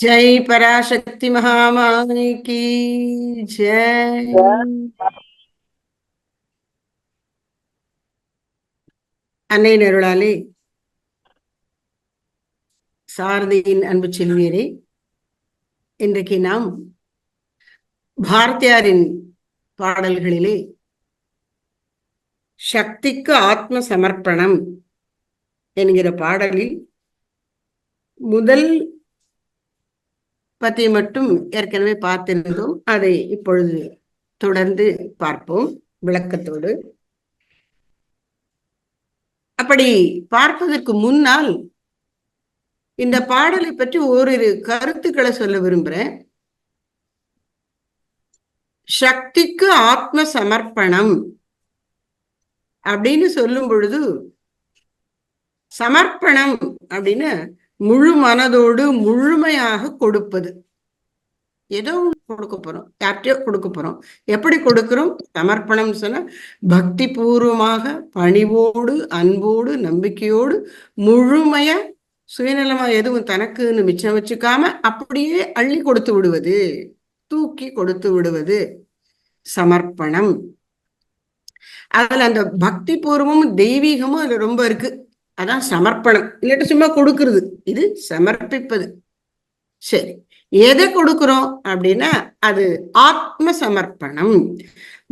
ஜெய் பராசக்தி மகாமானி ஜெய். அன்னை நெருளாலே சாரதியின் அன்பு செல்வியரே இன்றைக்கு நாம் பாரதியாரின் பாடல்களிலே சக்திக்கு ஆத்ம சமர்ப்பணம் என்கிற பாடலில் முதல் பற்றி மட்டும் ஏற்கனவே பார்த்திருந்தோம். அதை இப்பொழுது தொடர்ந்து பார்ப்போம் விளக்கத்தோடு. அப்படி பார்ப்பதற்கு முன்னால் இந்த பாடலை பற்றி ஓரிரு கருத்துக்களை சொல்ல விரும்புறேன். சக்திக்கு ஆத்ம சமர்ப்பணம் அப்படின்னு சொல்லும் பொழுது சமர்ப்பணம் அப்படின்னு முழு மனதோடு முழுமையாக கொடுப்பது. ஏதோ கொடுக்க போறோம். யார்கிட்டயோ கொடுக்க போறோம். எப்படி கொடுக்கிறோம்? சமர்ப்பணம் சொன்னா பக்தி பூர்வமாக பணிவோடு அன்போடு நம்பிக்கையோடு முழுமைய சுயநலமா எதுவும் தனக்குன்னு மிச்சம் வச்சுக்காம அப்படியே அள்ளி கொடுத்து விடுவது. தூக்கி கொடுத்து விடுவது. சமர்ப்பணம். அதுல அந்த பக்தி பூர்வமும் தெய்வீகமும் அதுல ரொம்ப இருக்கு. அதான் சமர்ப்பணம். இல்லாட்டி சும்மா கொடுக்கறது. இது சமர்ப்பிப்பது. சரி. எதை கொடுக்கிறோம் அப்படின்னா அது ஆத்ம சமர்ப்பணம்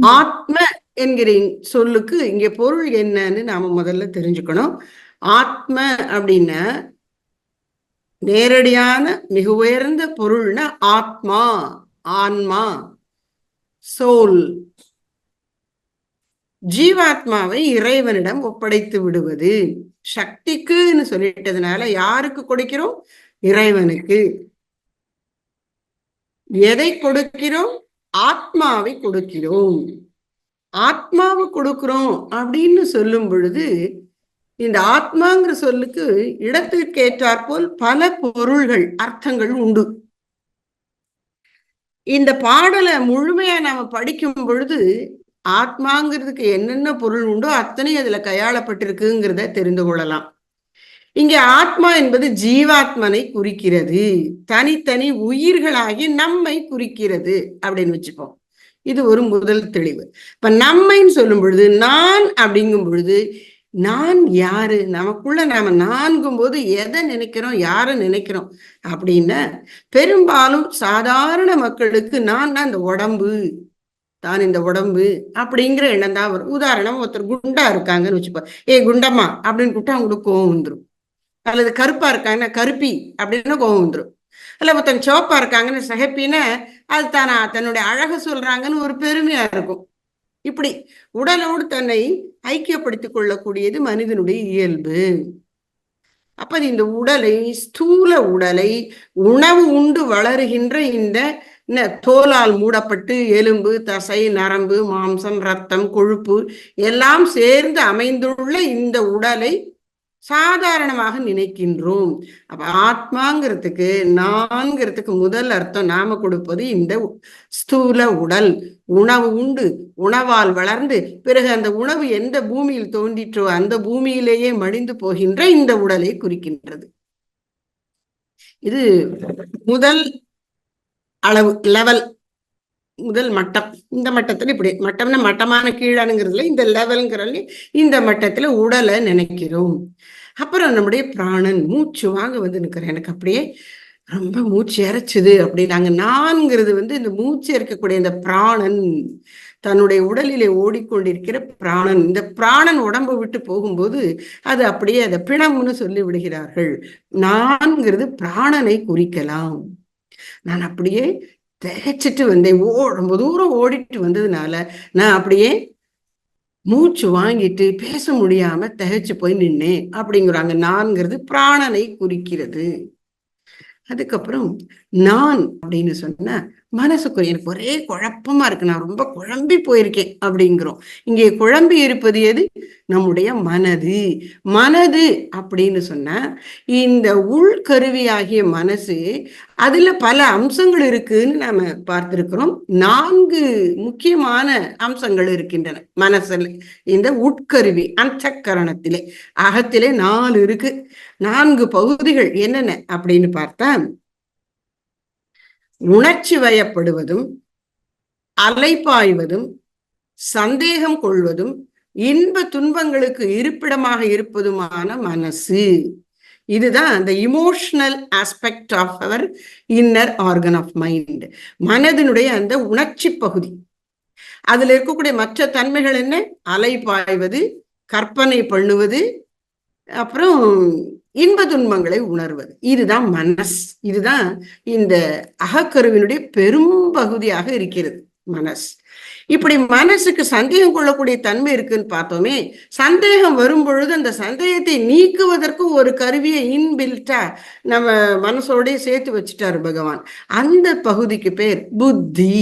ஆத்ம என்கிற சொல்லுக்கு இங்க பொருள் என்னன்னு நாம முதல்ல தெரிஞ்சுக்கணும். ஆத்ம அப்படின்னா நேரடியான மிக உயர்ந்த பொருள்னா ஆத்மா ஆன்மா சோல். ஜீவாத்மாவை இறைவனிடம் ஒப்படைத்து விடுவது. சக்திக்குன்னு சொல்லிட்டதுனால யாருக்கு கொடுக்கிறோம்? இறைவனுக்கு. எதை கொடுக்கிறோம்? ஆத்மாவை கொடுக்கிறோம். ஆத்மாவை கொடுக்கிறோம் அப்படின்னு சொல்லும் பொழுது இந்த ஆத்மாங்கிற சொல்லுக்கு இடத்திற்கு ஏற்றாற்போல் பல பொருள்கள் அர்த்தங்கள் உண்டு. இந்த பாடலை முழுமையா நாம படிக்கும் பொழுது ஆத்மாங்கிறதுக்கு என்னென்ன பொருள் உண்டோ அத்தனை அதுல கையாளப்பட்டிருக்குங்கிறத தெரிந்து கொள்ளலாம். இங்க ஆத்மா என்பது ஜீவாத்மனை குறிக்கிறது. தனித்தனி உயிர்களாகி நம்மை குறிக்கிறது அப்படின்னு வச்சுப்போம். இது ஒரு முதல் தெளிவு. இப்ப நம்மைன்னு சொல்லும் பொழுது நான் அப்படிங்கும் பொழுது நான் யாரு? நமக்குள்ள நாம நான்கும் போது எதை நினைக்கிறோம் யாரை நினைக்கிறோம் அப்படின்னா பெரும்பாலும் சாதாரண மக்களுக்கு நான் தான் இந்த உடம்பு. தான் இந்த உடம்பு அப்படிங்கிற எண்ணம் தான் வரும். உதாரணம் ஒருத்தர் குண்டா இருக்காங்கன்னு வச்சுப்பா ஏ குண்டம்மா அப்படின்னு கூப்பிட்டு அவங்களுக்கு கோவம் வந்துடும் அல்லது கருப்பா இருக்காங்கன்னா கருப்பி அப்படின்னு கோவம் வந்துடும் அல்ல ஒருத்தன் சிவப்பா இருக்காங்கன்னு சகப்பின்னு அது தானா தன்னுடைய அழக சொல்றாங்கன்னு ஒரு பெருமையா இருக்கும். இப்படி உடலோடு தன்னை ஐக்கியப்படுத்திக் கொள்ளக்கூடியது மனிதனுடைய இயல்பு. அப்ப இந்த உடலை ஸ்தூல உடலை உணவு உண்டு வளருகின்ற இந்த என்ன தோலால் மூடப்பட்டு எலும்பு தசை நரம்பு மாம்சம் ரத்தம் கொழுப்பு எல்லாம் சேர்ந்து அமைந்துள்ள இந்த உடலை சாதாரணமாக நினைக்கின்றோம். அப்ப ஆத்மாங்கிறதுக்கு நான்கிறதுக்கு முதல் அர்த்தம் நாம கொடுப்பது இந்த ஸ்தூல உடல். உணவு உண்டு. உணவால் வளர்ந்து பிறகு அந்த உணவு எந்த பூமியில் தோன்றிற்றோ அந்த பூமியிலேயே மடிந்து போகின்ற இந்த உடலை குறிக்கின்றது. இது முதல் அளவு லெவல் முதல் மட்டம். இந்த மட்டத்துல இப்படி மட்டம்னா மட்டமான கீழானுங்கிறதுல இந்த லெவல்ங்கிறதுல இந்த மட்டத்துல உடலை நினைக்கிறோம். அப்புறம் நம்முடைய பிராணன் மூச்சு வாங்க வந்து நிற்கிறேன் எனக்கு அப்படியே ரொம்ப மூச்சு இறைச்சுது அப்படின்னாங்க. நாங்க நான்கிறது வந்து இந்த மூச்சு இருக்கக்கூடிய இந்த பிராணன் தன்னுடைய உடலிலே ஓடிக்கொண்டிருக்கிற பிராணன். இந்த பிராணன் உடம்பு விட்டு போகும்போது அது அப்படியே அதை பிணம்னு சொல்லி விடுகிறார்கள். நான்கிறது பிராணனை குறிக்கலாம். நான் அப்படியே திகைச்சிட்டு வந்தேன். ஓ ரொம்ப தூரம் ஓடிட்டு வந்ததுனால நான் அப்படியே மூச்சு வாங்கிட்டு பேச முடியாம திகைச்சு போய் நின்னேன். அப்படிங்கிறாங்க. நான்கிறது பிராணனை குறிக்கிறது. அதுக்கப்புறம் நான் அப்படின்னு சொன்ன மனசுக்கு எனக்கு ஒரே குழப்பமா இருக்கு. நான் ரொம்ப குழம்பி போயிருக்கேன் அப்படிங்கிறோம். இங்கே குழம்பி இருப்பது எது? நம்முடைய மனது. மனது அப்படின்னு சொன்ன இந்த உள்கருவியாகிய மனசு அதுல பல அம்சங்கள் இருக்குன்னு நாம பார்த்திருக்கிறோம். நான்கு முக்கியமான அம்சங்கள் இருக்கின்றன மனசுல இந்த உட்கருவி அந்த கரணத்திலே அகத்திலே நாலு இருக்கு. நான்கு பகுதிகள் என்னென்ன அப்படின்னு பார்த்தா உணர்ச்சி வயப்படுவதும் அலைப்பாய்வதும் சந்தேகம் கொள்வதும் இன்ப துன்பங்களுக்கு இருப்பிடமாக இருப்பதுமான மனசு. இதுதான் அந்த emotional aspect of our inner organ of mind மனதினுடைய அந்த உணர்ச்சி பகுதி. அதுல இருக்கக்கூடிய மற்ற தன்மைகள் என்ன? அலை பாய்வது கற்பனை பண்ணுவது அப்புறம் இன்ப துன்பங்களை உணர்வது. இதுதான் மனஸ். இதுதான் இந்த அகக்கருவினுடைய பெரும் பகுதியாக இருக்கிறது. மனஸ். இப்படி மனசுக்கு சந்தேகம் கொள்ளக்கூடிய தன்மை இருக்குன்னு பார்த்தோமே சந்தேகம் வரும் பொழுது அந்த சந்தேகத்தை நீக்குவதற்கு ஒரு கருவியை இன்பில்ட்டா நம்ம மனசோடய சேர்த்து வச்சுட்டாரு பகவான். அந்த பகுதிக்கு பேர் புத்தி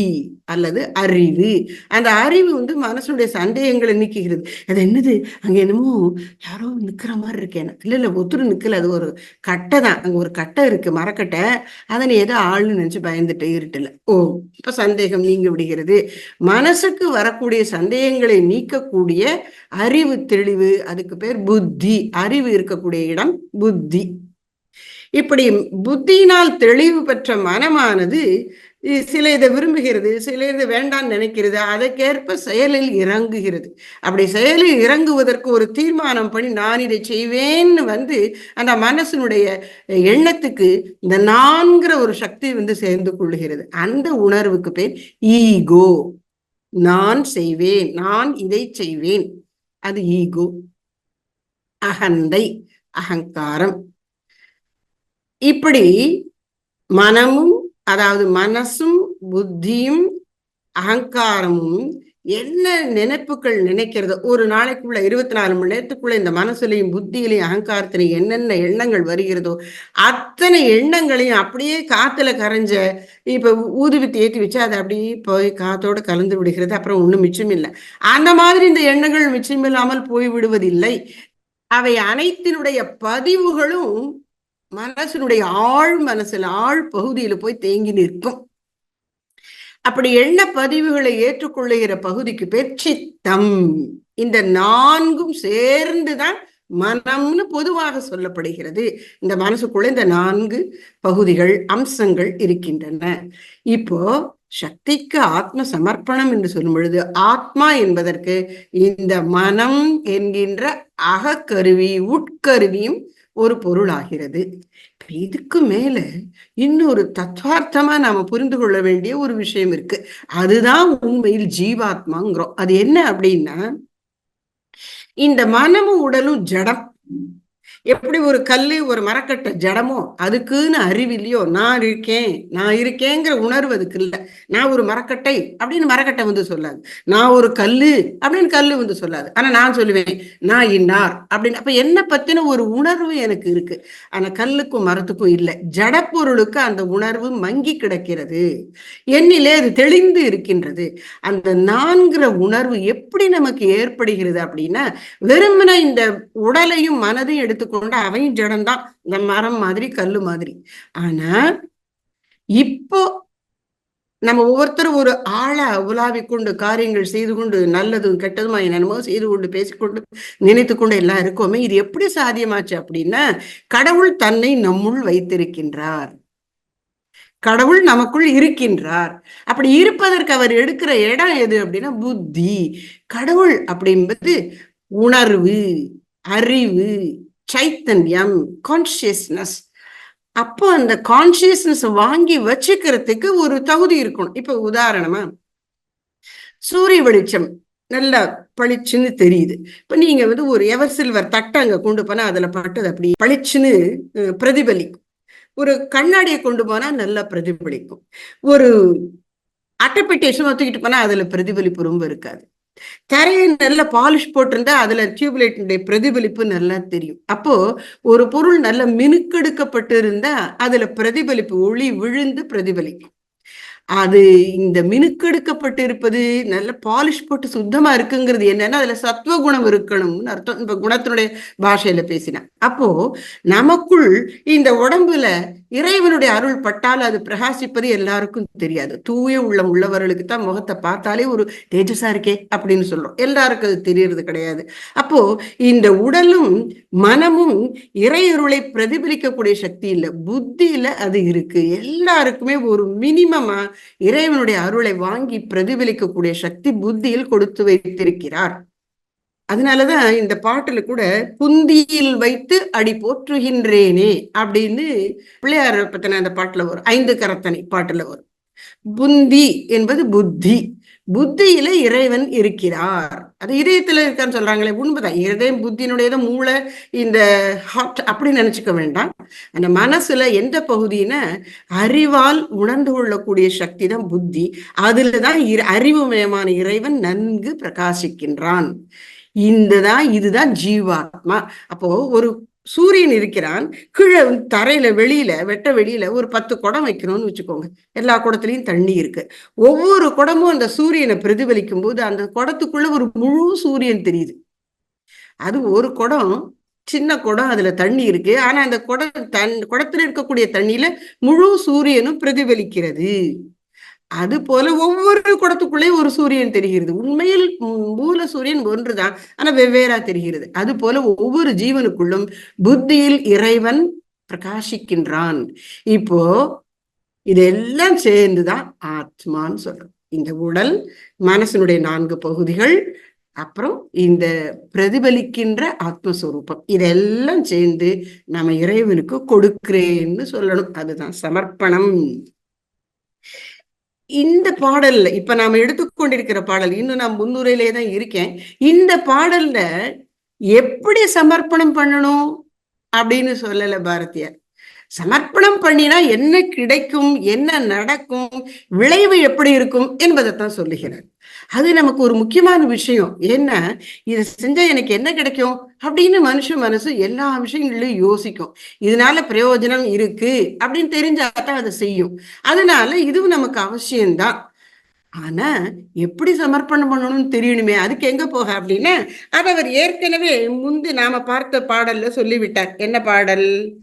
அல்லது அறிவு. அந்த அறிவு வந்து மனசுடைய சந்தேகங்களை நீக்குகிறது. அது என்னது? அங்க என்னமோ யாரோ நிக்கிற மாதிரி இருக்கேன் இல்ல இல்ல ஒத்துரு நிக்கல. அது ஒரு கட்டை தான். அங்க ஒரு கட்டை இருக்கு மரக்கட்டை. அதனை ஏதோ ஆள்னு நினைச்சு பயந்துட்டு இருட்டுல. ஓ இப்ப சந்தேகம் நீங்க விடுகிறது. மனசுக்கு வரக்கூடிய சந்தேகங்களை நீக்கக்கூடிய அறிவு தெளிவு அதுக்கு பேர் புத்தி. அறிவு இருக்கக்கூடிய இடம் புத்தி. இப்படி புத்தியினால் தெளிவு பெற்ற மனமானது சில இதை விரும்புகிறது சில இதை வேண்டான்னு நினைக்கிறது அதற்கேற்ப செயலில் இறங்குகிறது. அப்படி செயலில் இறங்குவதற்கு ஒரு தீர்மானம் பண்ணி நான் இதை செய்வேன்னு வந்து அந்த மனசனுடைய எண்ணத்துக்கு இந்த நான்கிற ஒரு சக்தி வந்து சேர்ந்து கொள்ளுகிறது. அந்த உணர்வுக்கு பேர் ஈகோ. நான் செய்வேன் நான் இதை செய்வேன். அது ஈகோ அகந்தை அகங்காரம். இப்படி மனமும் அதாவது மனசும் புத்தியும் அகங்காரமும் என்ன நினைப்புகள் நினைக்கிறது? ஒரு நாளைக்குள்ள இருபத்தி நாலு மணி நேரத்துக்குள்ள இந்த மனசுலையும் புத்தியிலையும் அகங்காரத்திலையும் என்னென்ன எண்ணங்கள் வருகிறதோ அத்தனை எண்ணங்களையும் அப்படியே காத்துல கரைஞ்ச இப்ப ஊதுவித்து ஏற்றி வச்சு அதை அப்படியே போய் காத்தோட கலந்து விடுகிறது. அப்புறம் ஒண்ணும் மிச்சம் இல்லை. அந்த மாதிரி இந்த எண்ணங்கள் மிச்சம் இல்லாமல் போய் விடுவதில்லை. அவை அனைத்தினுடைய பதிவுகளும் மனசனுடைய ஆழ் மனசுல ஆழ் பகுதியில போய் தேங்கி நிற்கும். அப்படி எண்ண பதிவுகளை ஏற்றுக்கொள்ளுகிற பகுதிக்கு பேர் சித்தம். இந்த நான்கும் சேர்ந்துதான் மனம்னு பொதுவாக சொல்லப்படுகிறது. இந்த மனசுக்குள்ள இந்த நான்கு பகுதிகள் அம்சங்கள் இருக்கின்றன. இப்போ சக்திக்கு ஆத்ம சமர்ப்பணம் என்று சொல்லும் பொழுது ஆத்மா என்பதற்கு இந்த மனம் என்கின்ற அகக்கருவி உட்கருவியும் ஒரு பொருளாகிறது. இதுக்கு மேல இன்னொரு தத்வார்த்தமா நாம புரிந்து கொள்ள வேண்டிய ஒரு விஷயம் இருக்கு. அதுதான் உண்மையில் ஜீவாத்மாங்கிறோம். அது என்ன அப்படின்னா இந்த மனமும் உடலும் ஜடம். எப்படி ஒரு கல்லு ஒரு மரக்கட்டை ஜடமோ அதுக்குன்னு அறிவில்லையோ நான் இருக்கேன் நான் இருக்கேங்கிற உணர்வு அதுக்கு இல்லை. நான் ஒரு மரக்கட்டை அப்படின்னு மரக்கட்டை வந்து சொல்லாது. நான் ஒரு கல்லு அப்படின்னு கல்லு வந்து சொல்லாது. ஆனா நான் சொல்லுவேன் நான் இன்னார் அப்படின்னு. அப்ப என்ன பத்தின ஒரு உணர்வு எனக்கு இருக்கு. ஆனா கல்லுக்கும் மரத்துக்கும் இல்லை. ஜடப்பொருளுக்கு அந்த உணர்வு மங்கி கிடக்கிறது. என்னிலே அது தெளிந்து இருக்கின்றது. அந்த நான்கிற உணர்வு எப்படி நமக்கு ஏற்படுகிறது அப்படின்னா வெறுமன இந்த உடலையும் மனதையும் எடுத்துக்கொண்டு கொண்டு அவையும் ஜடம்தான். இந்த மரம் மாதிரி கல்லு மாதிரி. ஆனா இப்போ நம்ம ஒவ்வொருத்தரும் ஒரு ஆளா உலாவி கொண்டு காரியங்கள் செய்து கொண்டு நல்லதும் கெட்டதுமா என்னமோ செய்து கொண்டு பேசிக்கொண்டு நினைத்து கொண்டு எல்லாம் இருக்கோமே இது எப்படி சாத்தியமாச்சு அப்படின்னா கடவுள் தன்னை நம்முள் வைத்திருக்கின்றார். கடவுள் நமக்குள் இருக்கின்றார். அப்படி இருப்பதற்கு அவர் எடுக்கிற இடம் எது அப்படின்னா புத்தி. கடவுள் அப்படின்பது உணர்வு அறிவு. சைத்தன்யம் கான்சியஸ்னஸ் அப்போ அந்த கான்சியஸ்னஸ் வாங்கி வச்சுக்கிறதுக்கு ஒரு தகுதி இருக்கணும். இப்ப உதாரணமா சூரிய வெளிச்சம் நல்லா பளிச்சுன்னு தெரியுது. இப்ப நீங்க வந்து ஒரு எவர் சில்வர் தட்டை அங்க கொண்டு போனா அதுல பட்டது அப்படி பளிச்சுன்னு பிரதிபலிக்கும். ஒரு கண்ணாடியை கொண்டு போனா நல்லா பிரதிபலிக்கும். ஒரு அட்டைப்பெட்டியை சும்மா தூக்கிட்டு போனா அதுல பிரதிபலிப்பு ரொம்ப இருக்காது. தரையை நல்ல பாலிஷ் போட்டிருந்தா அதுல டியூப்லைட்டினுடைய பிரதிபலிப்பு நல்லா தெரியும். அப்போ ஒரு பொருள் நல்ல மினுக்கெடுக்கப்பட்டு இருந்தா அதுல பிரதிபலிப்பு ஒளி விழுந்து பிரதிபலிக்கும். அது இந்த மினுக்கெடுக்கப்பட்டு இருப்பது நல்ல பாலிஷ் போட்டு சுத்தமா இருக்குங்கிறது என்னன்னா அதுல சத்துவ குணம் இருக்கணும்னு அர்த்தம். இப்ப குணத்தினுடைய பாஷையில பேசினா. அப்போ நமக்குள் இந்த உடம்புல இறைவனுடைய அருள் பட்டால் அது பிரகாசிப்பது எல்லாருக்கும் தெரியாது. தூய உள்ளம் உள்ளவர்களுக்கு தான் முகத்தை பார்த்தாலே ஒரு தேஜஸா இருக்கே அப்படின்னு சொல்றோம். எல்லாருக்கும் அது தெரியறது கிடையாது. அப்போ இந்த உடலும் மனமும் இறையருளை பிரதிபலிக்கக்கூடிய சக்தி இல்லை புத்தியில அது இருக்கு. எல்லாருக்குமே ஒரு மினிமமா இறைவனுடைய அருளை வாங்கி பிரதிபலிக்கக்கூடிய சக்தி புத்தியில் கொடுத்து வைத்திருக்கிறார். அதனாலதான் இந்த பாட்டுல கூட புந்தியில் வைத்து அடி போற்றுகின்றேனே அப்படின்னு பிள்ளையார பத்தின அந்த பாட்டுல வரும். ஐந்து கரத்தனை பாட்டுல வரும். புந்தி என்பது புத்தி புத்தியில இறைவன் இருக்கிறார் அது இதயத்துல இருக்கான்னு சொல்றாங்களே உண்மைதான். இதயம் புத்தியினுடைய மூளை இந்த ஹார்ட் அப்படி நினைச்சுக்க வேண்டாம். அந்த மனசுல எந்த பகுதினா அறிவால் உணர்ந்து கொள்ளக்கூடிய சக்தி தான் புத்தி. அதுலதான் அறிவுமயமான இறைவன் நன்கு பிரகாசிக்கின்றான். இந்ததான் இதுதான் ஜீவாத்மா. அப்போ ஒரு சூரியன் இருக்கிறான் கீழே தரையில வெளியில வெட்ட வெளியில ஒரு பத்து குடம் வைக்கணும்னு வச்சுக்கோங்க. எல்லா குடத்துலயும் தண்ணி இருக்கு. ஒவ்வொரு குடமும் அந்த சூரியனை பிரதிபலிக்கும் போது அந்த குடத்துக்குள்ள ஒரு முழு சூரியன் தெரியுது. அது ஒரு குடம் சின்ன குடம் அதுல தண்ணி இருக்கு. ஆனா அந்த குடம் தன் குடத்துல இருக்கக்கூடிய தண்ணியில முழு சூரியனும் பிரதிபலிக்கிறது. அது போல ஒவ்வொரு குடத்துக்குள்ளேயும் ஒரு சூரியன் தெரிகிறது. உண்மையில் மூல சூரியன் ஒன்றுதான் ஆனா வெவ்வேறா தெரிகிறது. அது போல ஒவ்வொரு ஜீவனுக்குள்ளும் புத்தியில் இறைவன் பிரகாசிக்கின்றான். இப்போ இதெல்லாம் சேர்ந்துதான் ஆத்மான்னு சொல்றோம். இந்த உடல் மனசனுடைய நான்கு பகுதிகள் அப்புறம் இந்த பிரதிபலிக்கின்ற ஆத்மஸ்வரூபம். இதெல்லாம் சேர்ந்து நம்ம இறைவனுக்கு கொடுக்கிறேன்னு சொல்லணும். அதுதான் சமர்ப்பணம். இந்த பாடல்ல இப்ப நாம எடுத்துக்கொண்டிருக்கிற பாடல் இன்னும் நான் முன்னுரையிலே தான் இருக்கேன். இந்த பாடல்ல எப்படி சமர்ப்பணம் பண்ணணும் அப்படின்னு சொல்லல பாரதியார். சமர்ப்பணம் பண்ணினா என்ன கிடைக்கும் என்ன நடக்கும் விளைவு எப்படி இருக்கும் என்பதைத்தான் சொல்லுகிறார். அது நமக்கு ஒரு முக்கியமான விஷயம். என்ன? இதை செஞ்சா எனக்கு என்ன கிடைக்கும்? அப்படின்னு மனுஷ மனசு எல்லா விஷயங்களையும் யோசிக்கும். இதனால பிரயோஜனம் இருக்கு அப்படின்னு தெரிஞ்சாதான் அதை செய்யும். அதனால இதுவும் நமக்கு அவசியம்தான். ஆனா எப்படி சமர்ப்பணம் பண்ணணும்னு தெரியணுமே அதுக்கு எங்க போக அப்படின்னா அது அவர் ஏற்கனவே முந்தி நாம பார்த்த பாடல்ல சொல்லிவிட்டார். என்ன பாடல்?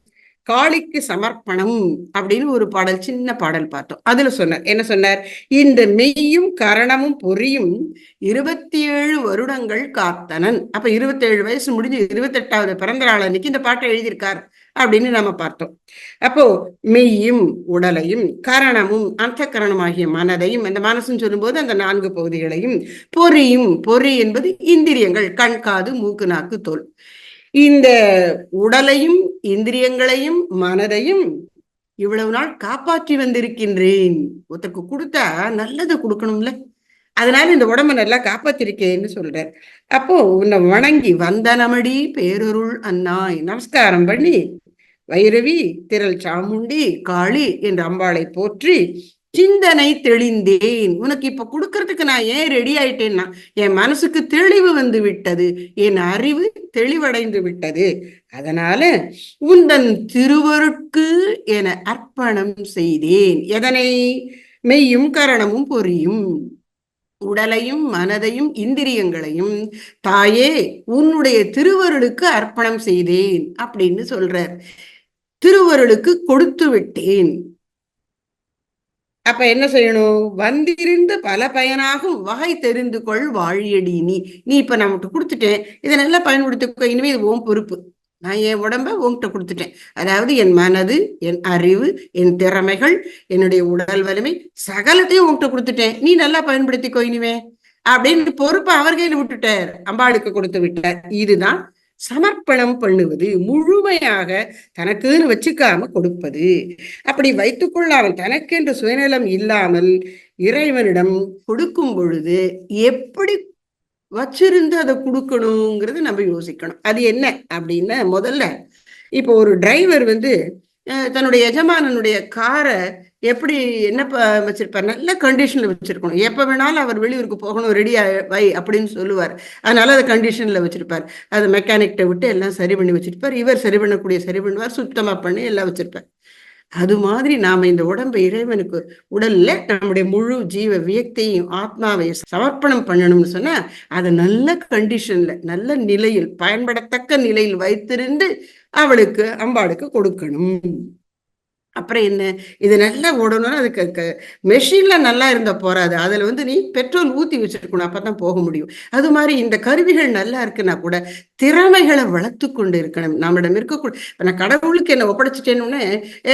காளிக்கு சமர்ப்பணம் அப்படின்னு ஒரு பாடல் சின்ன பாடல் பார்த்தோம். அதுல சொன்னார் என்ன சொன்னார்? இந்த மெய்யும் கரணமும் பொறியும் இருபத்தி ஏழு வருடங்கள் காத்தனன். அப்ப இருபத்தி ஏழு வயசு முடிஞ்சு இருபத்தெட்டாவது பிறந்த நாள் அன்னைக்கு இந்த பாட்டை எழுதியிருக்கார் அப்படின்னு நாம பார்த்தோம். அப்போ மெய்யும் உடலையும் கரணமும் அந்த கரணமாகிய மனதையும் அந்த மனசுன்னு சொல்லும்போது அந்த நான்கு பகுதிகளையும் பொறியும் பொறி என்பது இந்திரியங்கள் கண் காது மூக்கு நாக்கு தோல். இந்த உடலையும் இந்திரியங்களையும் மனதையும் இவ்வளவு நாள் காப்பாற்றி வந்திருக்கின்றேன். ஒருத்தருக்கு கொடுத்தா நல்லதை கொடுக்கணும்ல. அதனால இந்த உடம்ப நல்லா காப்பாத்திருக்கேன்னு சொல்றார். அப்போ உன்னை வணங்கி வந்தனமடி பேரொருள் அண்ணாய் நமஸ்காரம் பண்ணி வைரவி திரள் சாமுண்டி காளி என்ற அம்பாளை போற்றி சிந்தனை தெளிந்தேன். உனக்கு இப்ப கொடுக்கறதுக்கு நான் ஏன் ரெடி ஆயிட்டேன்னா என் மனசுக்கு தெளிவு வந்து விட்டது. என் அறிவு தெளிவடைந்து விட்டது. அதனால உந்தன் திருவருக்கு என அர்ப்பணம் செய்தேன். எதனை? மெய்யும் கரணமும் பொரியும் உடலையும் மனதையும் இந்திரியங்களையும் தாயே உன்னுடைய திருவருளுக்கு அர்ப்பணம் செய்தேன் அப்படின்னு சொல்றார். திருவருளுக்கு கொடுத்து விட்டேன். அப்ப என்ன செய்யணும்? வந்திருந்து பல பயனாகும் வகை தெரிந்து கொள் வாழியடி நீ. நீ இப்ப நான் கொடுத்துட்டேன். இதை நல்லா பயன்படுத்திக்கோ. இனிமே இது ஓம் பொறுப்பு. நான் என் உடம்ப உங்ககிட்ட கொடுத்துட்டேன். அதாவது என் மனது என் அறிவு என் திறமைகள் என்னுடைய உடல் வலிமை சகலத்தையும் உங்ககிட்ட கொடுத்துட்டேன். நீ நல்லா பயன்படுத்திக்கோ இனிமே. அப்படின்னு பொறுப்பை அவர் கையில் விட்டுட்டார். அம்பாளுக்கு கொடுத்து விட்டார். இதுதான் சமர்ப்பணம் பண்ணுவது முழுமையாக தனக்குன்னு வச்சுக்காம கொடுப்பது. அப்படி வைத்துக்கொள்ள அவன் தனக்கென்று சுயநலம் இல்லாமல் இறைவனிடம் கொடுக்கும் பொழுது எப்படி வச்சிருந்து அதை கொடுக்கணுங்கிறது நம்ம யோசிக்கணும். அது என்ன அப்படின்னா முதல்ல இப்போ ஒரு டிரைவர் வந்து தன்னுடைய எஜமானனுடைய காரை எப்படி என்ன வச்சிருப்பார்? நல்ல கண்டிஷன்ல வச்சிருக்கணும். எப்ப வேணாலும் அவர் வெளியூருக்கு போகணும் ரெடி வை அப்படின்னு சொல்லுவார். அதனால அதை கண்டிஷன்ல வச்சிருப்பார். அதை மெக்கானிக்கிட்ட விட்டு எல்லாம் சரி பண்ணி வச்சிருப்பார். இவர் சரி பண்ணக்கூடிய சரி பண்ணுவார். சுத்தமா பண்ணி எல்லாம் வச்சிருப்பார். அது மாதிரி நாம இந்த உடம்பை இறைவனுக்கு உடல்ல நம்முடைய முழு ஜீவ வியக்தியையும் ஆத்மாவையும் சமர்ப்பணம் பண்ணணும்னு சொன்னா அதை நல்ல கண்டிஷன்ல நல்ல நிலையில் பயன்படத்தக்க நிலையில் வைத்திருந்து அவளுக்கு அம்பாளுக்கு கொடுக்கணும். அப்புறம் என்ன? இது நல்லா ஓடணும்னா அதுக்கு மெஷின்ல நல்லா இருந்தா போறாது. அதுல வந்து நீ பெட்ரோல் ஊத்தி வச்சிருக்கணும் அப்பதான் போக முடியும். அது மாதிரி இந்த கருவிகள் நல்லா இருக்குன்னா கூட திறமைகளை வளர்த்து கொண்டு இருக்கணும். நம்மிடம் இருக்கக்கூடாது நான் கடவுளுக்கு என்ன ஒப்படைச்சிட்டேன்னு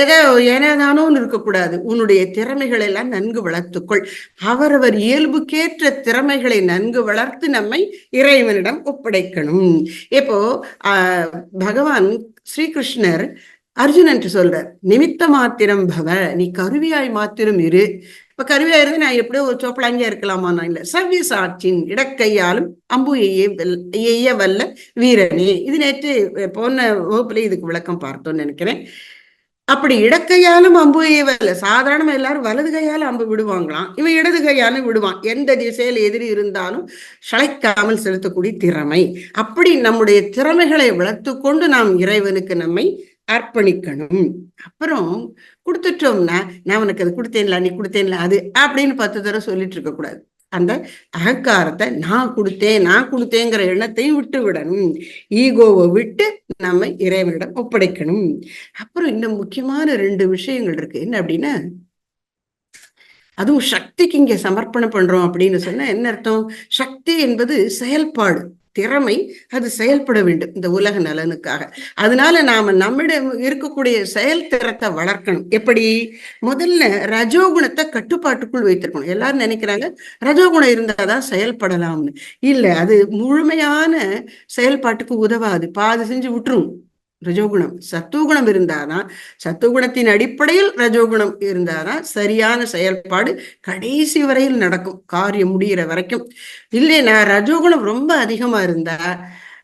ஏதோ ஏனேதானோன்னு இருக்கக்கூடாது. உன்னுடைய திறமைகளை எல்லாம் நன்கு வளர்த்துக்கொள். அவரவர் இயல்புக்கேற்ற திறமைகளை நன்கு வளர்த்து நம்மை இறைவனிடம் ஒப்படைக்கணும். இப்போ பகவான் ஸ்ரீகிருஷ்ணர் அர்ஜுன் என்று சொல்றார் நிமித்த மாத்திரம் பவ நீ கருவியாய் மாத்திரம் இரு. இப்ப கருவியா இருந்து நான் எப்படியோ ஒரு சோப்பலாங்கியா இருக்கலாமா? நான் இல்ல. சவ்ய சாட்சின் இடக்கையாலும் அம்பு எய்ய வல்ல வீரனே. இது நேற்று போன வகுப்புல இதுக்கு விளக்கம் பார்த்தோம்னு நினைக்கிறேன். அப்படி இடக்கையாலும் அம்பு எய்யவல்ல சாதாரணமா எல்லாரும் வலது கையால அம்பு விடுவாங்களாம். இவன் இடது கையாலும் விடுவான். எந்த திசையில் எதிரி இருந்தாலும் சளைக்காமல் செலுத்தக்கூடிய திறமை. அப்படி நம்முடைய திறமைகளை வளர்த்து கொண்டு நாம் இறைவனுக்கு நம்மை அர்ப்பணிக்கணும். அப்புறம் கொடுத்துட்டோம்னா நான் உனக்கு அது கொடுத்தேன்ல நீ கொடுத்தேன்ல அது அப்படின்னு பத்து தடவை சொல்லிட்டு இருக்க கூடாது. அந்த அகங்காரத்தை நான் கொடுத்தேன் நான் கொடுத்தேங்கிற எண்ணத்தையும் விட்டு விடணும் ஈகோவை விட்டு நம்ம இறைவனிடம் ஒப்படைக்கணும். அப்புறம் இன்னும் முக்கியமான ரெண்டு விஷயங்கள் இருக்கு. என்ன அப்படின்னா அதுவும் சக்திக்கு இங்க சமர்ப்பணம் பண்றோம் அப்படின்னு சொன்னா என்ன அர்த்தம்? சக்தி என்பது செயல்பாடு. திறமை அது செயல்பட வேண்டும் இந்த உலக நலனுக்காக. அதனால நாம நம்மிடம் இருக்கக்கூடிய செயல் திறத்தை வளர்க்கணும். எப்படி? முதல்ல ரஜோகுணத்தை கட்டுப்பாட்டுக்குள் வைத்திருக்கணும். எல்லாரும் நினைக்கிறாங்க ரஜோகுணம் இருந்தாதான் செயல்படலாம்னு. இல்ல அது முழுமையான செயல்பாட்டுக்கு உதவாது. பாதி செஞ்சு விட்டுரும். ரஜோகுணம். சத்துவகுணம் இருந்தாதான் சத்துவகுணத்தின் அடிப்படையில் ரஜோகுணம் இருந்தாதான் சரியான செயல்பாடு கடைசி வரையில் நடக்கும் காரியம் முடிகிற வரைக்கும். இல்லைன்னா ரஜோகுணம் ரொம்ப அதிகமா இருந்தா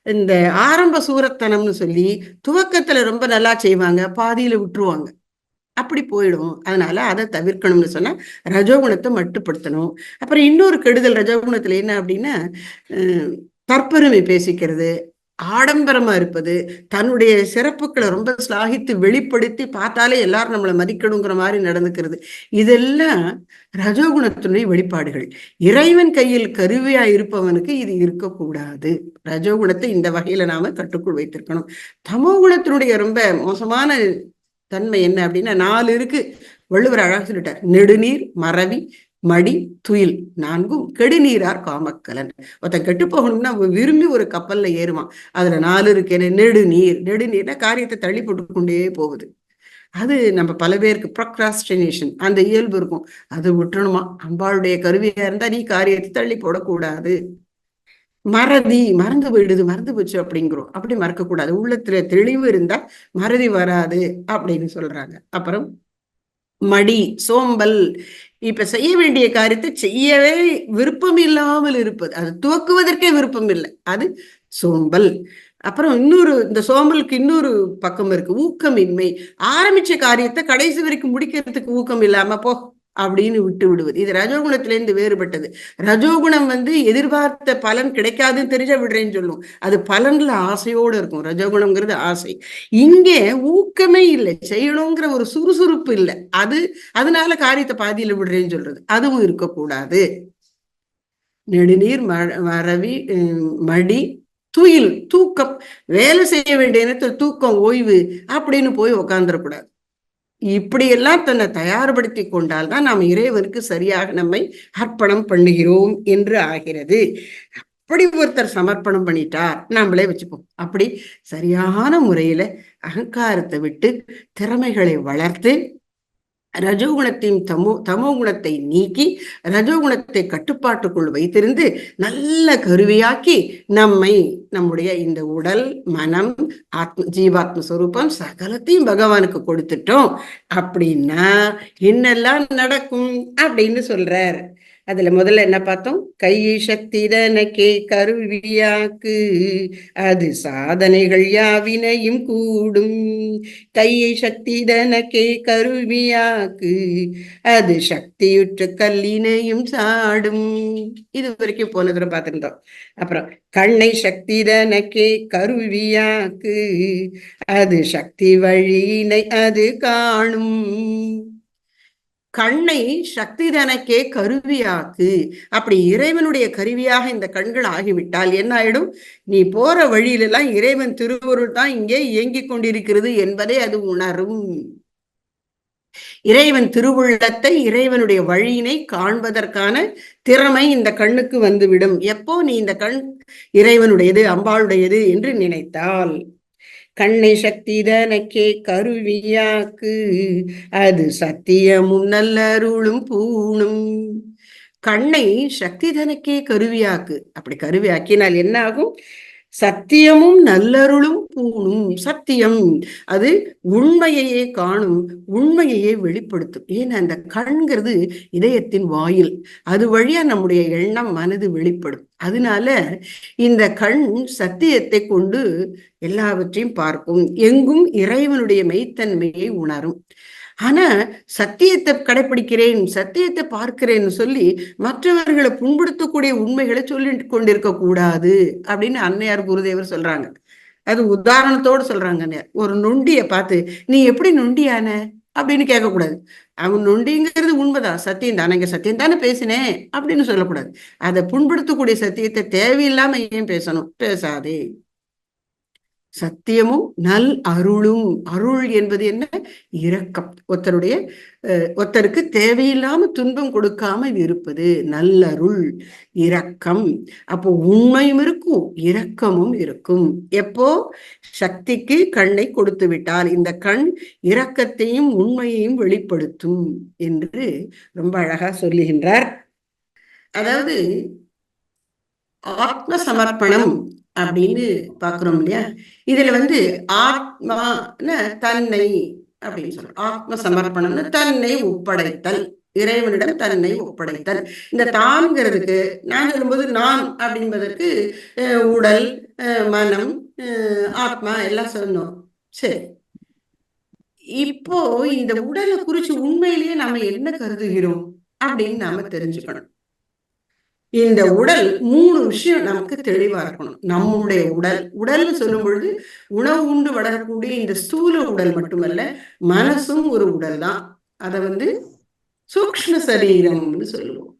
இந்த ஆரம்ப சூரத்தனம்னு சொல்லி துவக்கத்துல ரொம்ப நல்லா செய்வாங்க பாதியில விட்டுருவாங்க. அப்படி போயிடும். அதனால அதை தவிர்க்கணும்னு சொன்னா ரஜோகுணத்தை மட்டுப்படுத்தணும். அப்புறம் இன்னொரு கெடுதல் ரஜோகுணத்துல என்ன அப்படின்னா தற்பெருமை பேசிக்கிறது ஆடம்பரமா இருப்பது தன்னுடைய சிறப்புகளை ரொம்ப ஸ்லாகித்து வெளிப்படுத்தி பார்த்தாலே எல்லாரும் நம்மளை மதிக்கணுங்கிற மாதிரி நடந்துக்கிறது. இதெல்லாம் ரஜோகுணத்தினுடைய வெளிப்பாடுகள். இறைவன் கையில் கருவியா இருப்பவனுக்கு இது இருக்கக்கூடாது. ரஜோகுணத்தை இந்த வகையில நாம கட்டுக்குள் வைத்திருக்கணும். தமோ குணத்தினுடைய ரொம்ப மோசமான தன்மை என்ன அப்படின்னா நாலு இருக்கு. வள்ளுவர் அழகாக சொல்லிட்டார் நெடுநீர் மறவி மடி துயில் நான்கும் கெடுநீரார் காமக்கலன். ஒருத்தன் கெட்டு போகணும்னா விரும்பி ஒரு கப்பல்ல ஏறுவான். அதுல நாலு இருக்கேன்னு நெடுநீர். நெடுநீர்னா காரியத்தை தள்ளி போட்டு கொண்டே போகுது. அது நம்ம பல பேருக்கு ப்ரொக்ராஸ்டினேஷன் அந்த இயல்பு இருக்கும். அது விட்டுணுமா அம்பாளுடைய கருவியா இருந்தா நீ காரியத்தை தள்ளி போடக்கூடாது. மறதி மறந்து போயிடுது மறந்து போச்சு அப்படிங்கிறோம். அப்படி மறக்கக்கூடாது. உள்ளத்துல தெளிவு இருந்தா மறதி வராது அப்படின்னு சொல்றாங்க. அப்புறம் மடி சோம்பல் இப்ப செய்ய வேண்டிய காரியத்தை செய்யவே விருப்பம் இல்லாமல் இருப்பது. அது துவக்குவதற்கே விருப்பம் இல்லை அது சோம்பல். அப்புறம் இன்னொரு இந்த சோம்பலுக்கு இன்னொரு பக்கம் இருக்கு. ஊக்கமின்மை. ஆரம்பிச்ச காரியத்தை கடைசி வரைக்கும் முடிக்கிறதுக்கு ஊக்கம் இல்லாம போ. அப்படின்னு விட்டு விடுவது. இது ரஜோகுணத்திலேருந்து வேறுபட்டது. ரஜோகுணம் வந்து எதிர்பார்த்த பலன் கிடைக்காதுன்னு தெரிஞ்சா விடுறேன்னு சொல்லும். அது பலன்ல ஆசையோடு இருக்கும். ரஜோகுணம்ங்கிறது ஆசை. இங்கே ஊக்கமே இல்லை. செய்யணுங்கிற ஒரு சுறுசுறுப்பு இல்லை. அது அதனால காரியத்தை பாதியில விடுறேன்னு சொல்றது. அதுவும் இருக்கக்கூடாது. நெடுநீர் மரவி மடி துயில் தூக்கம். வேலை செய்ய வேண்டிய நேரத்தில் தூக்கம் ஓய்வு அப்படின்னு போய் உக்காந்துடக்கூடாது இப்படியெல்லாம் தன்னை தயார்படுத்தி கொண்டால் தான் நாம் இறைவனுக்கு சரியாக நம்மை அர்ப்பணம் பண்ணுகிறோம் என்று ஆகிறது. அப்படி ஒருத்தர் சமர்ப்பணம் பண்ணிட்டார் நாமளே வச்சுப்போம். அப்படி சரியான முறையில அகங்காரத்தை விட்டு திறமைகளை வளர்த்து ரஜோகுணத்தையும் தமோ தமோ குணத்தை நீக்கி ரஜோகுணத்தை கட்டுப்பாட்டுக்குள் வைத்திருந்து நல்ல கருவியாக்கி நம்மை நம்முடைய இந்த உடல் மனம் ஆத்ம ஜீவாத்ம சுரூபம் சகலத்தையும் பகவானுக்கு கொடுத்துட்டோம். அப்படின்னா என்னெல்லாம் நடக்கும்? அப்படின்னு சொல்றார். அதுல முதல்ல என்ன பார்த்தோம்? கையை சக்திதனக்கே கருவியாக்கு அது சாதனைகள் யாவினையும் கூடும். கையை சக்திதனக்கே கருவியாக்கு அது சக்தியுற்ற கல்லினையும் சாடும். இது வரைக்கும் போன தூரம் பார்த்திருந்தோம். அப்புறம் கண்ணை சக்திதனக்கே கருவியாக்கு அது சக்தி வழியினை அது காணும். கண்ணை சக்தி தனக்கே கருவியாக்கு. அப்படி இறைவனுடைய கருவியாக இந்த கண்கள் ஆகிவிட்டால் என்ன ஆயிடும் நீ போற வழியிலெல்லாம் இறைவன் திருவருள் தான் இங்கே இயங்கிக் கொண்டிருக்கிறது என்பதை அது உணரும். இறைவன் திருவுள்ளத்தை இறைவனுடைய வழியினை காண்பதற்கான திறமை இந்த கண்ணுக்கு வந்துவிடும். எப்போ நீ இந்த கண் இறைவனுடையது அம்பாளுடையது என்று நினைத்தால்? கண்ணை சக்தி தனக்கே கருவியாக்கு. அது சத்தியமும் நல்லருளும் பூணும். கண்ணை சக்தி தனக்கே கருவியாக்கு. அப்படி கருவியாக்கினால் என்ன ஆகும் சத்தியமும் நல்லருளும் பூணும். சத்தியம் அது உண்மையையே காணும் உண்மையையே வெளிப்படுத்தும். ஏன்னா அந்த கண்கிறது இதயத்தின் வாயில். அது வழியா நம்முடைய எண்ணம் மனது வெளிப்படும். அதனால இந்த கண் சத்தியத்தை கொண்டு எல்லாவற்றையும் பார்க்கும். எங்கும் இறைவனுடைய மெய்த்தன்மையை உணரும். ஆனா சத்தியத்தை கடைபிடிக்கிறேன் சத்தியத்தை பார்க்கிறேன்னு சொல்லி மற்றவர்களை புண்படுத்தக்கூடிய உண்மைகளை சொல்லி கொண்டிருக்க கூடாது அப்படின்னு அன்னையார் குருதேவர் சொல்றாங்க. அது உதாரணத்தோடு சொல்றாங்க ஒரு நொண்டிய பார்த்து நீ எப்படி நொண்டியான? அப்படின்னு கேட்கக்கூடாது. அவன் நொண்டிங்கிறது உண்மைதான். சத்தியம் தானே இங்க சத்தியம் தானே பேசினேன் அப்படின்னு சொல்லக்கூடாது. அதை புண்படுத்தக்கூடிய சத்தியத்தை தேவையில்லாம ஏன் பேசணும்? பேசாதே. சத்தியமும் நல் அருளும். அருள் என்பது என்ன? இரக்கம். ஒருத்தருடைய ஒருத்தருக்கு தேவையில்லாம துன்பம் கொடுக்காம இருப்பது. நல்லருள் இரக்கம். அப்போ உண்மையும் இருக்கும் இரக்கமும் இருக்கும். எப்போ? சக்திக்கு கண்ணை கொடுத்து விட்டால். இந்த கண் இரக்கத்தையும் உண்மையையும் வெளிப்படுத்தும் என்று ரொம்ப அழகா சொல்லுகின்றார். அதாவது ஆத்ம சமர்ப்பணம். அப்படின்னு பாக்குறோம் இல்லையா? இதுல வந்து ஆத்மா தன்னை அப்படின்னு சொல்றோம். ஆத்ம சமர்ப்பணம்னு தன்னை ஒப்படைத்தல். இறைவனிடம் தன்னை ஒப்படைத்தல். இந்த தான்கிறதுக்கு நான் சொல்லும்போது நான் அப்படின்பதற்கு உடல் மனம் ஆத்மா எல்லாம் சொன்னோம். சரி. இப்போ இந்த உடலை குறிச்சு உண்மையிலேயே நாம என்ன கருதுகிறோம் அப்படின்னு நாம தெரிஞ்சுக்கணும். இந்த உடல் மூணு விஷயம் நமக்கு தெளிவா இருக்கணும். நம்முடைய உடல். உடல்னு சொல்லும் பொழுது உணவு உண்டு வளரக்கூடிய இந்த ஸ்தூல உடல் மட்டுமல்ல மனசும் ஒரு உடல் தான். அதை வந்து சூக்ம சரீரம்னு சொல்லுவோம்.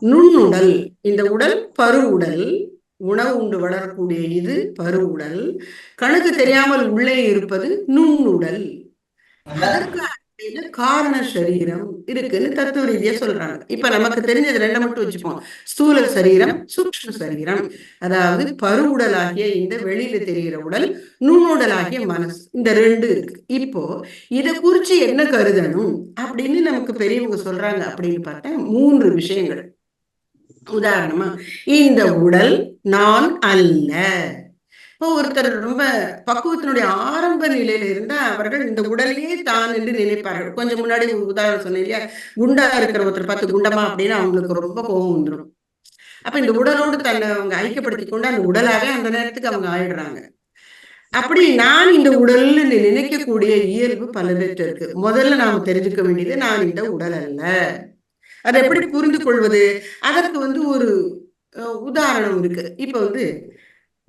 நுண்ணுடல். இந்த உடல் பரு உடல். உணவு உண்டு வளரக்கூடிய இது பரு உடல். கணக்கு தெரியாமல் உள்ளே இருப்பது நுண்ணுடல். அதற்கு காரண சரீரம் இருக்குன்னு தத்துவ ரீதியா சொல்றாங்க. இப்ப நமக்கு தெரிஞ்சது ரெண்ட மட்டும் வச்சுப்போம். ஸ்தூல சரீரம் சூக்ம சரீரம். அதாவது பருவுடலாகிய இந்த வெளியில தெரிகிற உடல் நுண்ணுடலாகிய மனசு. இந்த ரெண்டு இருக்கு. இப்போ இதை குறிச்சு என்ன கருதணும் அப்படின்னு நமக்கு பெரியவங்க சொல்றாங்க அப்படின்னு பார்த்தா மூன்று விஷயங்கள். உதாரணமா இந்த உடல் நான் அல்ல. இப்போ ஒருத்தர் ரொம்ப பக்குவத்தினுடைய ஆரம்ப நிலையில இருந்தா அவர்கள் இந்த உடலையே தான் என்று நினைப்பார்கள். கொஞ்சம் முன்னாடி உதாரணம் சொன்னேன் இல்லையா? குண்டா இருக்கிற ஒருத்தர் பார்த்து குண்டமா அப்படின்னு அவங்களுக்கு ரொம்ப கோபம் வந்துடும் அப்ப இந்த உடலோடு தன்னை அவங்க ஐக்கியப்படுத்தி கொண்டு அந்த உடலாவே அந்த நேரத்துக்கு அவங்க ஆயிடுறாங்க. அப்படி நான் இந்த உடல்னு நினைக்கக்கூடிய இயல்பு பல இருக்கு முதல்ல நாம தெரிஞ்சுக்க வேண்டியது நான் இந்த உடல் அல்ல. அதை எப்படி புரிந்து கொள்வது அதற்கு வந்து ஒரு உதாரணம் இருக்கு. இப்ப வந்து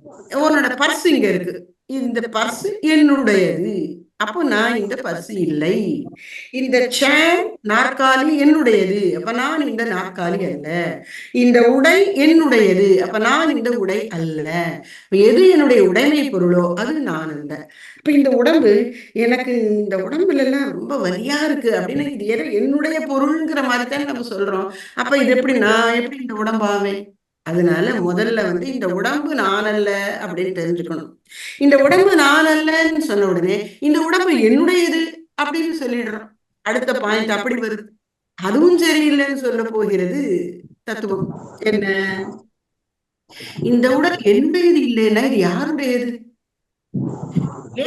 உன்னோட பர்ஸ் இங்க இருக்கு. இந்த பர்ஸ் என்னுடையது. அப்போ நான் இந்த பர்ஸ் இல்லை. இந்த சேர் நாற்காலி என்னுடையது. அப்ப நான் இந்த நாற்காலி அல்ல. இந்த உடை என்னுடையது. அப்ப நான் இந்த உடை அல்ல. எது என்னுடைய உடைமை பொருளோ அது நான் அல்ல. இப்ப இந்த உடம்பு எனக்கு இந்த உடம்புல எல்லாம் ரொம்ப வலியா இருக்கு அப்படின்னு இது என்னுடைய பொருள்ங்கிற மாதிரி தான் நம்ம சொல்றோம். அப்ப இது எப்படி நான் எப்படி இந்த உடம்பாவேன் அதனால முதல்ல வந்து இந்த உடம்பு நான் அல்ல அப்படின்னு தெரிஞ்சுக்கணும். இந்த உடம்பு நான் அல்லன்னு சொன்ன உடனே இந்த உடம்பு என்னுடையது அப்படின்னு சொல்லிடுறோம். அடுத்த பாயிண்ட் அப்படி வருது. அதுவும் சரியில்லைன்னு சொல்ல போகிறது தத்துவம். என்ன? இந்த உடல் என்னுடையது இல்லைன்னா இது யாருடையது?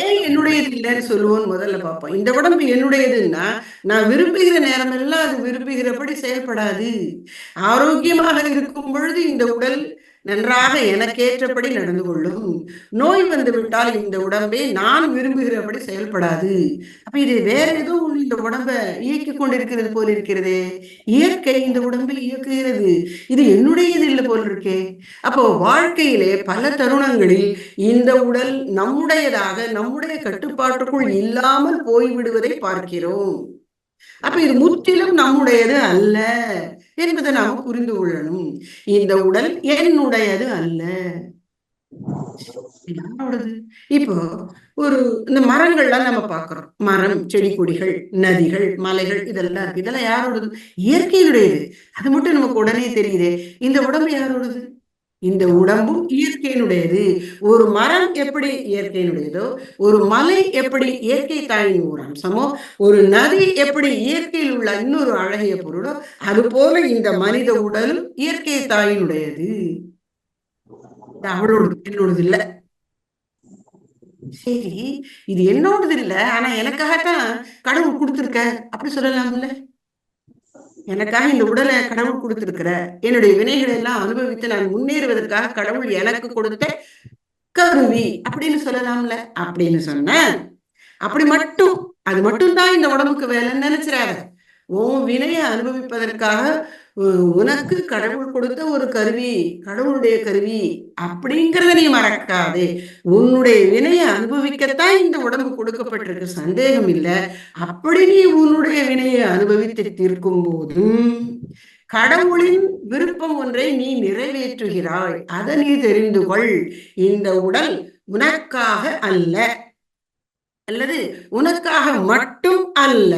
ஏன் என்னுடையது இல்லைன்னு சொல்லுவோம் முதல்ல பார்ப்போம். இந்த உடம்பு என்னுடையதுன்னா நான் விரும்புகிற நேரம் எல்லாம் அது விரும்புகிறபடி செயல்படாது. ஆரோக்கியமாக இருக்கும் பொழுது இந்த உடல் நன்றாக எனக்கேற்றபடி நடந்து கொள்ளும் நோய் வந்து விட்டால் இந்த உடம்பே நான் விரும்புகிறபடி செயல்படாது. அப்ப இது வேற ஏதோ ஒண்ணு இந்த உடம்ப இயக்கி கொண்டிருக்கிறது போல இருக்கிறதே. இயற்கை இந்த உடம்பில் இயக்குகிறது. இது என்னுடையது இல்லை போல் இருக்கே. அப்போ வாழ்க்கையிலே பல தருணங்களில் இந்த உடல் நம்முடையதாக நம்முடைய கட்டுப்பாட்டுக்குள் இல்லாமல் போய்விடுவதை பார்க்கிறோம். அப்ப இது முற்றிலும் நம்முடையது அல்ல. என்பதை நாம் புரிந்து கொள்ளணும். இந்த உடல் என்னுடையது அல்ல. இப்போ ஒரு இந்த மரங்கள்லாம் நம்ம பார்க்கிறோம். மரம் செடி கொடிகள் நதிகள் மலைகள் இதெல்லாம் இருக்கு. இதெல்லாம் யாரோடது? இயற்கையினுடையது அது மட்டும் நமக்கு உடனே தெரியுது. இந்த உடம்பு யாரோடது? இந்த உடம்பும் இயற்கையினுடையது. ஒரு மரம் எப்படி இயற்கையினுடையதோ ஒரு மலை எப்படி இயற்கை தாயின் ஒரு அம்சமோ ஒரு நதி எப்படி இயற்கையில் உள்ள இன்னொரு அழகிய பொருளோ அது போல இந்த மனித உடலும் இயற்கை தாயினுடையது. அவளோடது என்னோடது இல்ல. சரி இது என்னோடது இல்ல ஆனா எனக்காகத்தான் கடவுள் கொடுத்துருக்க அப்படி சொல்லலாம்ல? எனக்காக இந்த உடலை கடவுள் கொடுத்திருக்கிற என்னுடைய வினைகளை எல்லாம் அனுபவித்து நான் முன்னேறுவதற்காக கடவுள் எனக்கு கொடுத்த கருவி அப்படின்னு சொல்லலாம்ல? அப்படின்னு சொன்ன அப்படி மட்டும் அது மட்டும்தான் இந்த உடம்புக்கு வேலைன்னு நினைச்சிடாத. உன் வினையை அனுபவிப்பதற்காக உனக்கு கடவுள் கொடுத்த ஒரு கருவி கடவுளுடைய கருவி அப்படிங்கிறத நீ மறக்காதே. உன்னுடைய வினையை அனுபவிக்கத்தான் இந்த உடம்பு கொடுக்கப்பட்டிருக்கு. சந்தேகம் இல்லை. அப்படி நீ உன்னுடைய வினையை அனுபவித்து தீர்க்கும் போதும் கடவுளின் விருப்பம் ஒன்றை நீ நிறைவேற்றுகிறாய். அதை நீ தெரிந்து கொள். இந்த உடல் உனக்காக அல்ல. அல்லது உனக்காக மட்டும் அல்ல.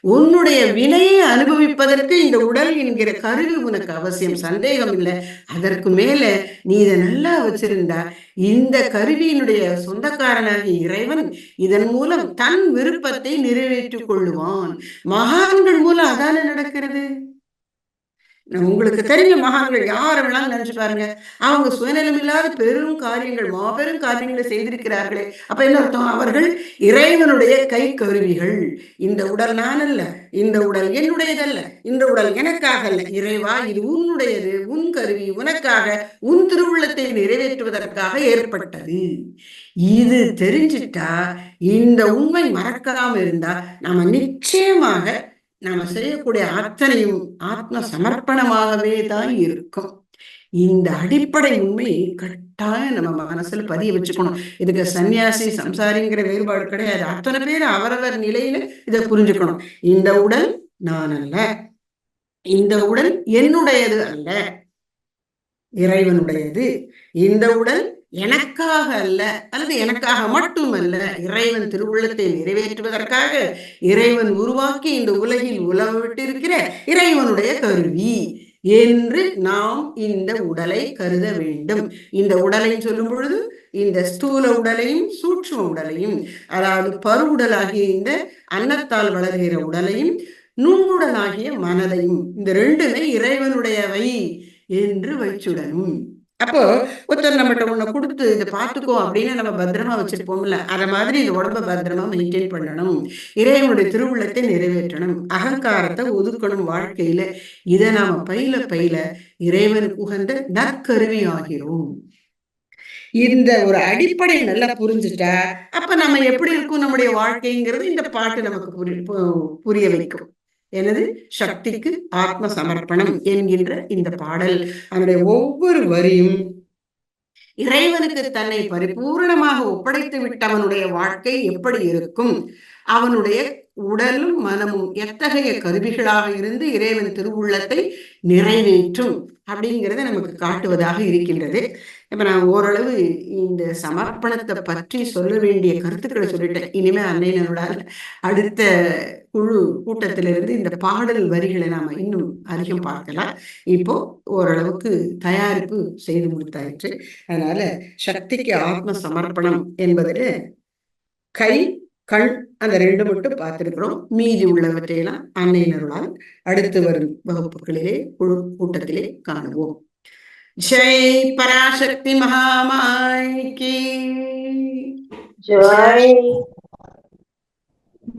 உன்னுடைய வினையை அனுபவிப்பதற்கு இந்த உடல் என்கிற கருவி உனக்கு அவசியம். சந்தேகம் இல்லை. அதற்கு மேல நீ இதை நல்லா வச்சிருந்தா இந்த கருவியினுடைய சொந்தக்காரனாகிய இறைவன் இதன் மூலம் தன் விருப்பத்தை நிறைவேற்றிக் கொள்ளுவான். மகான்கள் மூலம் அதான நடக்கிறது? உங்களுக்கு தெரிஞ்ச மகான்கள் யாரை வேணாலும் நினைச்சு பாருங்க. அவங்க சுயநலம் இல்லாத பெரும் காரியங்கள் மாபெரும் காரியங்களை செய்திருக்கிறார்களே. அப்ப என்ன அர்த்தம்? அவர்கள் இறைவனுடைய கை கருவிகள். இந்த உடல் நான் அல்ல இந்த உடல் என்னுடையதல்ல இந்த உடல் எனக்காக அல்ல. இறைவா இது உன்னுடையது உன் கருவி உனக்காக உன் திருவுள்ளத்தை நிறைவேற்றுவதற்காக ஏற்பட்டது. இது தெரிஞ்சிட்டா இந்த உண்மை மறக்காம இருந்தா நாம நிச்சயமாக நாம செய்யக்கூடிய அத்தனையும் ஆத்ம சமர்ப்பணமாகவே தான் இருக்கும். இந்த அடிப்படை உண்மை கட்டாயம் நம்ம மனசுல பதிய வச்சுக்கணும். இதுக்கு சன்னியாசி சம்சாரிங்கிற வேறுபாடு கிடையாது. அத்தனை பேர் அவரவர் நிலையில இதை புரிஞ்சுக்கணும். இந்த உடல் நான் அல்ல. இந்த உடல் என்னுடையது அல்ல. இறைவனுடையது. இந்த உடல் எனக்காக அல்ல அல்லது எனக்காக மட்டுமல்ல இறைவன் திருவுள்ளத்தை நிறைவேற்றுவதற்காக இறைவன் உருவாக்கி இந்த உலகில் உலக விட்டிருக்கிற இறைவனுடைய கருவி என்று நாம் இந்த உடலை கருத வேண்டும். இந்த உடலை சொல்லும் பொழுது இந்த ஸ்தூல உடலையும் சூட்சும உடலையும் அதாவது பருவுடலாகிய இந்த அன்னத்தால் வளர்கிற உடலையும் நுண்ணுடலாகிய மனதையும் இந்த ரெண்டுமே இறைவனுடையவை என்று வைச்சுடனும் அப்போ ஒருத்தர் நம்மகிட்ட ஒண்ணு கொடுத்து இதை பார்த்துக்கோ அப்படின்னு நம்ம பத்திரமா வச்சிருப்போம்ல. அத மாதிரி இந்த உடம்ப பத்திரமா மெயின்டைன் பண்ணணும். இறைவனுடைய திருவுள்ளத்தை நிறைவேற்றணும். அகங்காரத்தை ஒதுக்கணும் வாழ்க்கையில. இதை நாம பயில பயில இறைவனுக்கு உகந்த நற்கருவி ஆகிறோம் இந்த ஒரு அடிப்படை நல்லா புரிஞ்சுட்டா அப்ப நம்ம எப்படி இருக்கும் நம்முடைய வாழ்க்கைங்கிறது இந்த பாட்டு நமக்கு புரிய வைக்கும். எனது சக்திக்கு ஆத்ம சமர்ப்பணம் என்கின்ற இந்த பாடல். அதனுடைய ஒவ்வொரு வரியும் இறைவனுக்கு தன்னை பரிபூர்ணமாக ஒப்படைத்து விட்டவனுடைய வாழ்க்கை எப்படி இருக்கும்? அவனுடைய உடலும் மனமும் எத்தகைய கருவிகளாக இருந்து இறைவன் திருவுள்ளத்தை நிறைவேற்றும்? அப்படிங்கிறத நமக்கு காட்டுவதாக இருக்கின்றது. இப்ப நான் ஓரளவு இந்த சமர்ப்பணத்தை பற்றி சொல்ல வேண்டிய கருத்துக்களை சொல்லிட்டேன். இனிமே அன்னையினருடால் அடுத்த குழு கூட்டத்திலிருந்து இந்த பாடல் வரிகளை நாம இன்னும் அதிகம் பார்க்கலாம். இப்போ ஓரளவுக்கு தயாரிப்பு செய்து முடித்தாயிற்று. அதனால சக்திக்கு ஆத்ம சமர்ப்பணம் என்பதில் கை கண் அந்த ரெண்டு மட்டும் பார்த்திருக்கிறோம். மீதி உள்ளவற்றையெல்லாம் அன்னையினருளால் அடுத்து வரும் வகுப்புகளிலே குழு கூட்டத்திலே காணுவோம். ஜெய் பராசக்தி மகாமாய்க்கு ஜெய்